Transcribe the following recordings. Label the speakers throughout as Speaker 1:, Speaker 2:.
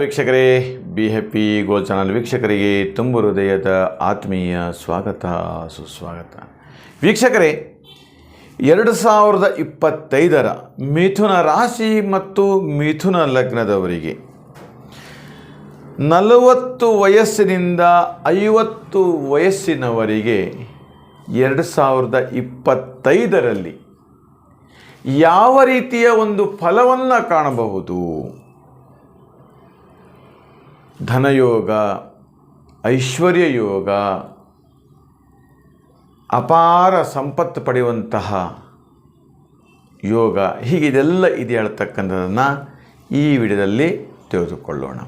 Speaker 1: ವೀಕ್ಷಕರೇ be happy goal channel ವೀಕ್ಷಕರಿಗೆ ತುಂಬು ಹೃದಯದ ಆತ್ಮೀಯ ಸ್ವಾಗತ, ಸುಸ್ವಾಗತ. ವೀಕ್ಷಕರೇ, ಎರಡು ಸಾವಿರದ ಇಪ್ಪತ್ತೈದರ ಮಿಥುನ ರಾಶಿ ಮತ್ತು ಮಿಥುನ ಲಗ್ನದವರಿಗೆ ನಲವತ್ತು ವಯಸ್ಸಿನಿಂದ ಐವತ್ತು ವಯಸ್ಸಿನವರೆಗೆ ಎರಡು ಸಾವಿರದ ಇಪ್ಪತ್ತೈದರಲ್ಲಿ ಯಾವ ರೀತಿಯ ಒಂದು ಫಲವನ್ನು ಕಾಣಬಹುದು? ಧನಯೋಗ, ಐಶ್ವರ್ಯ ಯೋಗ, ಅಪಾರ ಸಂಪತ್ತು ಪಡೆಯುವಂತಹ ಯೋಗ ಹೀಗೆ ಇದೆಲ್ಲ ಇದೆ ಹೇಳ್ತಕ್ಕಂಥದ್ದನ್ನು ಈ ವಿಡಿಯೋದಲ್ಲಿ ತಿಳಿದುಕೊಳ್ಳೋಣ.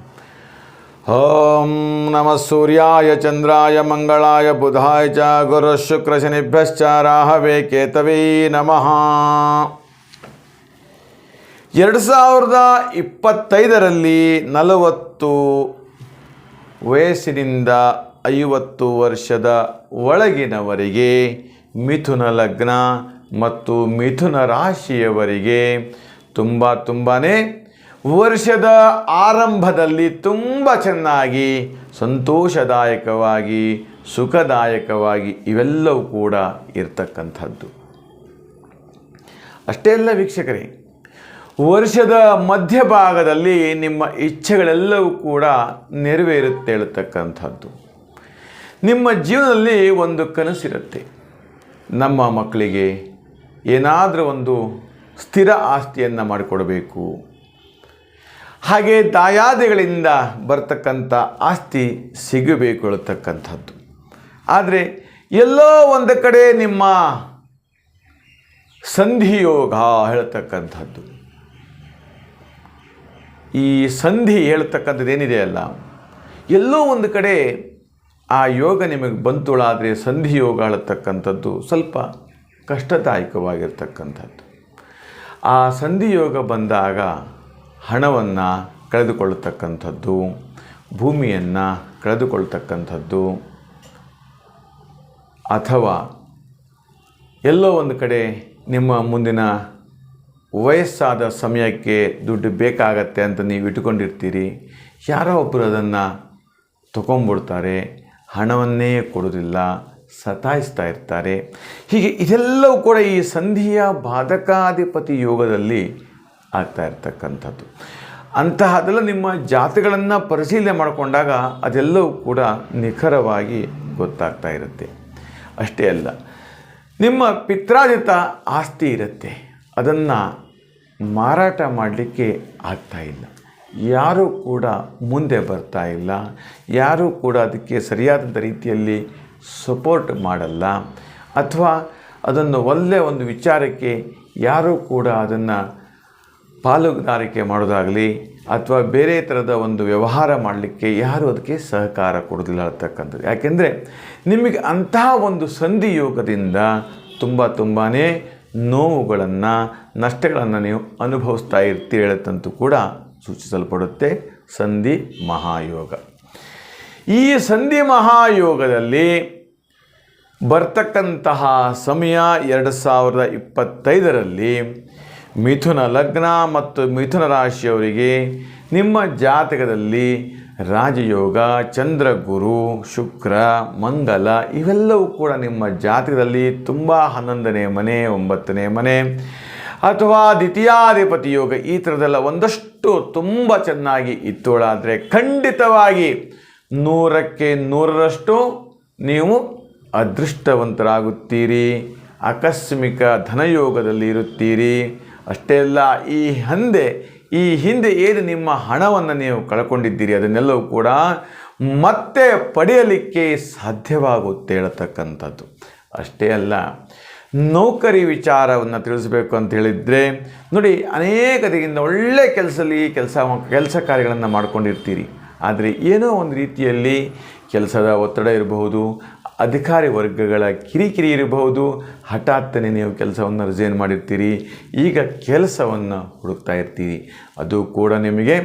Speaker 1: ಓಂ ನಮಃ ಸೂರ್ಯಾಯ, ಚಂದ್ರಾಯ, ಮಂಗಳಾಯ, ಬುಧಾಯ ಚ ಗುರು ಶುಕ್ರ ಶನಿಭ್ಯಶ್ಚ, ರಾಹವೇ ಕೇತವೇ ನಮಃ. ಎರಡು ಸಾವಿರದ ಇಪ್ಪತ್ತೈದರಲ್ಲಿ ನಲವತ್ತು ವಯಸ್ಸಿನಿಂದ ಐವತ್ತು ವರ್ಷದ ಒಳಗಿನವರಿಗೆ ಮಿಥುನ ಲಗ್ನ ಮತ್ತು ಮಿಥುನ ರಾಶಿಯವರಿಗೆ ತುಂಬ ತುಂಬಾ ವರ್ಷದ ಆರಂಭದಲ್ಲಿ ತುಂಬ ಚೆನ್ನಾಗಿ, ಸಂತೋಷದಾಯಕವಾಗಿ, ಸುಖದಾಯಕವಾಗಿ ಇವೆಲ್ಲವೂ ಕೂಡ ಇರ್ತಕ್ಕಂಥದ್ದು. ಅಷ್ಟೇ ಅಲ್ಲ ವೀಕ್ಷಕರೇ, ವರ್ಷದ ಮಧ್ಯಭಾಗದಲ್ಲಿ ನಿಮ್ಮ ಇಚ್ಛೆಗಳೆಲ್ಲವೂ ಕೂಡ ನೆರವೇರುತ್ತೆ ಹೇಳ್ತಕ್ಕಂಥದ್ದು. ನಿಮ್ಮ ಜೀವನದಲ್ಲಿ ಒಂದು ಕನಸಿರುತ್ತೆ. ನಮ್ಮ ಮಕ್ಕಳಿಗೆ ಏನಾದರೂ ಒಂದು ಸ್ಥಿರ ಆಸ್ತಿಯನ್ನು ಮಾಡಿಕೊಡಬೇಕು. ಹಾಗೆ ದಾಯಾದಿಗಳಿಂದ ಬರ್ತಕ್ಕಂಥ ಆಸ್ತಿ ಸಿಗಬೇಕು ಹೇಳ್ತಕ್ಕಂಥದ್ದು ಆದರೆ ಎಲ್ಲೋ ಒಂದು ಕಡೆ ನಿಮ್ಮ ಸಂಧಿಯೋಗ ಹೇಳ್ತಕ್ಕಂಥದ್ದು. ಈ ಸಂಧಿ ಹೇಳ್ತಕ್ಕಂಥದ್ದು ಏನಿದೆ ಅಲ್ಲ? ಎಲ್ಲೋ ಒಂದು ಕಡೆ ಆ ಯೋಗ ನಿಮಗೆ ಬಂತುಳಾದರೆ ಸಂಧಿ ಯೋಗ ಹೇಳ್ತಕ್ಕಂಥದ್ದು ಸ್ವಲ್ಪ ಕಷ್ಟದಾಯಕವಾಗಿರ್ತಕ್ಕಂಥದ್ದು. ಆ ಸಂಧಿ ಯೋಗ ಬಂದಾಗ ಹಣವನ್ನು ಕಳೆದುಕೊಳ್ಳತಕ್ಕಂಥದ್ದು, ಭೂಮಿಯನ್ನು ಕಳೆದುಕೊಳ್ತಕ್ಕಂಥದ್ದು ಅಥವಾ ಎಲ್ಲೋ ಒಂದು ಕಡೆ ನಿಮ್ಮ ಮುಂದಿನ ವಯಸ್ಸಾದ ಸಮಯಕ್ಕೆ ದುಡ್ಡು ಬೇಕಾಗತ್ತೆ ಅಂತ ನೀವು ಇಟ್ಟುಕೊಂಡಿರ್ತೀರಿ, ಯಾರೋ ಒಬ್ಬರು ಅದನ್ನು ತಗೊಂಬಿಡ್ತಾರೆ, ಹಣವನ್ನೇ ಕೊಡೋದಿಲ್ಲ ಸತಾಯಿಸ್ತಾ ಇರ್ತಾರೆ. ಹೀಗೆ ಇದೆಲ್ಲವೂ ಕೂಡ ಈ ಸಂಧಿಯ ಬಾಧಕಾಧಿಪತಿ ಯೋಗದಲ್ಲಿ ಆಗ್ತಾ ಇರ್ತಕ್ಕಂಥದ್ದು. ಅಂತಹದೆಲ್ಲ ನಿಮ್ಮ ಜಾತಿಗಳನ್ನು ಪರಿಶೀಲನೆ ಮಾಡಿಕೊಂಡಾಗ ಅದೆಲ್ಲವೂ ಕೂಡ ನಿಖರವಾಗಿ ಗೊತ್ತಾಗ್ತಾ ಇರುತ್ತೆ. ಅಷ್ಟೇ ಅಲ್ಲ, ನಿಮ್ಮ ಪಿತ್ರಾಜಿತ ಆಸ್ತಿ ಇರುತ್ತೆ. ಅದನ್ನು ಮಾರಾಟ ಮಾಡಲಿಕ್ಕೆ ಆಗ್ತಾ ಇಲ್ಲ. ಯಾರೂ ಕೂಡ ಮುಂದೆ ಬರ್ತಾ ಇಲ್ಲ. ಯಾರೂ ಕೂಡ ಅದಕ್ಕೆ ಸರಿಯಾದಂಥ ರೀತಿಯಲ್ಲಿ ಸಪೋರ್ಟ್ ಮಾಡಲ್ಲ. ಅಥವಾ ಅದನ್ನು ಒಳ್ಳೆಯ ಒಂದು ವಿಚಾರಕ್ಕೆ ಯಾರೂ ಕೂಡ ಅದನ್ನು ಪಾಲುದಾರಿಕೆ ಮಾಡೋದಾಗಲಿ ಅಥವಾ ಬೇರೆ ಥರದ ಒಂದು ವ್ಯವಹಾರ ಮಾಡಲಿಕ್ಕೆ ಯಾರೂ ಅದಕ್ಕೆ ಸಹಕಾರ ಕೊಡೋದಿಲ್ಲ ಅಂತಕ್ಕಂಥದ್ದು. ಯಾಕೆಂದರೆ ನಿಮಗೆ ಅಂತಹ ಒಂದು ಸಂಧಿ ಯೋಗದಿಂದ ತುಂಬ ತುಂಬಾ ನೋವುಗಳನ್ನು, ನಷ್ಟಗಳನ್ನು ನೀವು ಅನುಭವಿಸ್ತಾ ಇರ್ತೀರಿ ಹೇಳುತ್ತಂತೂ ಕೂಡ ಸೂಚಿಸಲ್ಪಡುತ್ತೆ ಸಂಧಿ ಮಹಾಯೋಗ. ಈ ಸಂಧಿ ಮಹಾಯೋಗದಲ್ಲಿ ಬರ್ತಕ್ಕಂತಹ ಸಮಯ ಎರಡು ಸಾವಿರದ ಇಪ್ಪತ್ತೈದರಲ್ಲಿ ಮಿಥುನ ಲಗ್ನ ಮತ್ತು ಮಿಥುನ ರಾಶಿಯವರಿಗೆ ನಿಮ್ಮ ಜಾತಕದಲ್ಲಿ ರಾಜಯೋಗ, ಚಂದ್ರಗುರು, ಶುಕ್ರ, ಮಂಗಲ ಇವೆಲ್ಲವೂ ಕೂಡ ನಿಮ್ಮ ಜಾತಕದಲ್ಲಿ ತುಂಬ ಹನ್ನೊಂದನೇ ಮನೆ, ಒಂಬತ್ತನೇ ಮನೆ ಅಥವಾ ದ್ವಿತೀಯಾಧಿಪತಿ ಯೋಗ ಈ ಥರದೆಲ್ಲ ಒಂದಷ್ಟು ತುಂಬ ಚೆನ್ನಾಗಿ ಇತ್ತೋಳಾದರೆ ಖಂಡಿತವಾಗಿ ನೂರಕ್ಕೆ ನೂರರಷ್ಟು ನೀವು ಅದೃಷ್ಟವಂತರಾಗುತ್ತೀರಿ. ಆಕಸ್ಮಿಕ ಧನಯೋಗದಲ್ಲಿ ಇರುತ್ತೀರಿ. ಅಷ್ಟೇ ಅಲ್ಲ, ಈ ಹಂದೆ, ಈ ಹಿಂದೆ ಏನು ನಿಮ್ಮ ಹಣವನ್ನು ನೀವು ಕಳ್ಕೊಂಡಿದ್ದೀರಿ, ಅದನ್ನೆಲ್ಲವೂ ಕೂಡ ಮತ್ತೆ ಪಡೆಯಲಿಕ್ಕೆ ಸಾಧ್ಯವಾಗುತ್ತೆ ಹೇಳತಕ್ಕಂಥದ್ದು. ಅಷ್ಟೇ ಅಲ್ಲ, ನೌಕರಿ ವಿಚಾರವನ್ನು ತಿಳಿಸ್ಬೇಕು ಅಂತ ಹೇಳಿದರೆ, ನೋಡಿ, ಅನೇಕ ದಿನದಿಂದ ಒಳ್ಳೆಯ ಕೆಲಸದಲ್ಲಿ ಕೆಲಸ ಕೆಲಸ ಕಾರ್ಯಗಳನ್ನು ಮಾಡ್ಕೊಂಡಿರ್ತೀರಿ. ಆದರೆ ಏನೋ ಒಂದು ರೀತಿಯಲ್ಲಿ ಕೆಲಸದ ಒತ್ತಡ ಇರಬಹುದು ಅಧಿಕಾರಿ ವರ್ಗಗಳ ಕಿರಿಕಿರಿ ಇರಬಹುದು. ಹಠಾತ್ತನೆ ನೀವು ಕೆಲಸವನ್ನು ರಿಸೈನ್ ಮಾಡಿರ್ತೀರಿ. ಈಗ ಕೆಲಸವನ್ನು ಹುಡುಕ್ತಾ ಇರ್ತೀರಿ. ಅದು ಕೂಡ ನಿಮಗೆ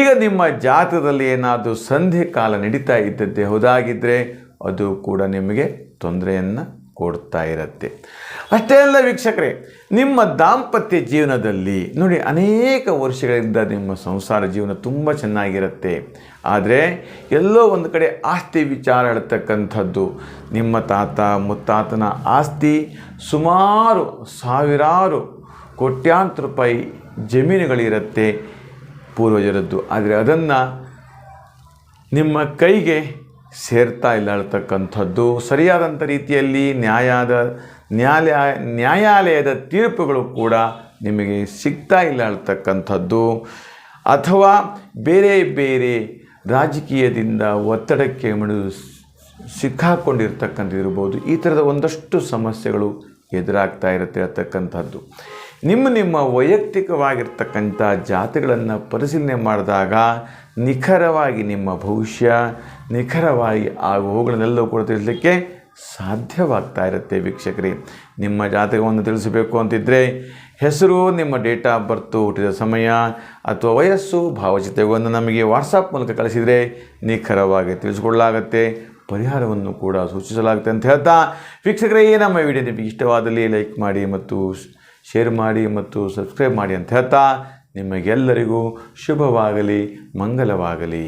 Speaker 1: ಈಗ ನಿಮ್ಮ ಜಾತಕದಲ್ಲಿ ಏನಾದರೂ ಸಂಧಿ ಕಾಲ ನಡೀತಾ ಇದ್ದದ್ದೇ ಹೋದಾಗಿದ್ದರೆ ಅದು ಕೂಡ ನಿಮಗೆ ತೊಂದರೆಯನ್ನು ಕೊಡ್ತಾ ಇರುತ್ತೆ. ಅಷ್ಟೇ ಅಲ್ಲ ವೀಕ್ಷಕರೇ, ನಿಮ್ಮ ದಾಂಪತ್ಯ ಜೀವನದಲ್ಲಿ ನೋಡಿ ಅನೇಕ ವರ್ಷಗಳಿಂದ ನಿಮ್ಮ ಸಂಸಾರ ಜೀವನ ತುಂಬ ಚೆನ್ನಾಗಿರುತ್ತೆ. ಆದರೆ ಎಲ್ಲೋ ಒಂದು ಕಡೆ ಆಸ್ತಿ ವಿಚಾರ ಹೇಳ್ತಕ್ಕಂಥದ್ದು, ನಿಮ್ಮ ತಾತ ಮುತ್ತಾತನ ಆಸ್ತಿ ಸುಮಾರು ಸಾವಿರಾರು ಕೋಟ್ಯಾಂತರ ರೂಪಾಯಿ ಜಮೀನುಗಳಿರುತ್ತೆ ಪೂರ್ವಜರದ್ದು. ಆದರೆ ಅದನ್ನು ನಿಮ್ಮ ಕೈಗೆ ಸೇರ್ತಾ ಇಲ್ಲ ಹೇಳ್ತಕ್ಕಂಥದ್ದು. ಸರಿಯಾದಂಥ ರೀತಿಯಲ್ಲಿ ನ್ಯಾಯದ ನ್ಯಾಯಾಲಯ ನ್ಯಾಯಾಲಯದ ತೀರ್ಪುಗಳು ಕೂಡ ನಿಮಗೆ ಸಿಗ್ತಾ ಇಲ್ಲ ಹೇಳ್ತಕ್ಕಂಥದ್ದು. ಅಥವಾ ಬೇರೆ ಬೇರೆ ರಾಜಕೀಯದಿಂದ ಒತ್ತಡಕ್ಕೆ ಮಣಿದು ಸಿಕ್ಕಾಕೊಂಡಿರ್ತಕ್ಕಂಥ ಇರ್ಬೋದು. ಈ ಥರದ ಒಂದಷ್ಟು ಸಮಸ್ಯೆಗಳು ಎದುರಾಗ್ತಾ ಇರುತ್ತೆ ಹೇಳ್ತಕ್ಕಂಥದ್ದು. ನಿಮ್ಮ ನಿಮ್ಮ ವೈಯಕ್ತಿಕವಾಗಿರ್ತಕ್ಕಂಥ ಜಾತಿಗಳನ್ನು ಪರಿಶೀಲನೆ ಮಾಡಿದಾಗ ನಿಖರವಾಗಿ ನಿಮ್ಮ ಭವಿಷ್ಯ, ನಿಖರವಾಗಿ ಆಗುವುಗಳನ್ನೆಲ್ಲವೂ ಕೂಡ ತಿಳಿಸಲಿಕ್ಕೆ ಸಾಧ್ಯವಾಗ್ತಾ ಇರುತ್ತೆ ವೀಕ್ಷಕರೇ. ನಿಮ್ಮ ಜಾತಕವನ್ನು ತಿಳಿಸಬೇಕು ಅಂತಿದ್ದರೆ ಹೆಸರು, ನಿಮ್ಮ ಡೇಟ್ ಆಫ್ ಬರ್ತು, ಹುಟ್ಟಿದ ಸಮಯ ಅಥವಾ ವಯಸ್ಸು ಭಾವಚಿತ್ರವನ್ನು ನಮಗೆ ವಾಟ್ಸಪ್ ಮೂಲಕ ಕಳಿಸಿದರೆ ನಿಖರವಾಗಿ ತಿಳಿಸಿಕೊಳ್ಳಲಾಗುತ್ತೆ. ಪರಿಹಾರವನ್ನು ಕೂಡ ಸೂಚಿಸಲಾಗುತ್ತೆ ಅಂತ ಹೇಳ್ತಾ ವೀಕ್ಷಕರೇ, ನಮ್ಮ ವಿಡಿಯೋ ನಿಮಗೆ ಇಷ್ಟವಾದಲ್ಲಿ ಲೈಕ್ ಮಾಡಿ ಮತ್ತು ಶೇರ್ ಮಾಡಿ ಮತ್ತು ಸಬ್ಸ್ಕ್ರೈಬ್ ಮಾಡಿ ಅಂತ ಹೇಳ್ತಾ ನಿಮಗೆಲ್ಲರಿಗೂ ಶುಭವಾಗಲಿ ಮಂಗಲವಾಗಲಿ.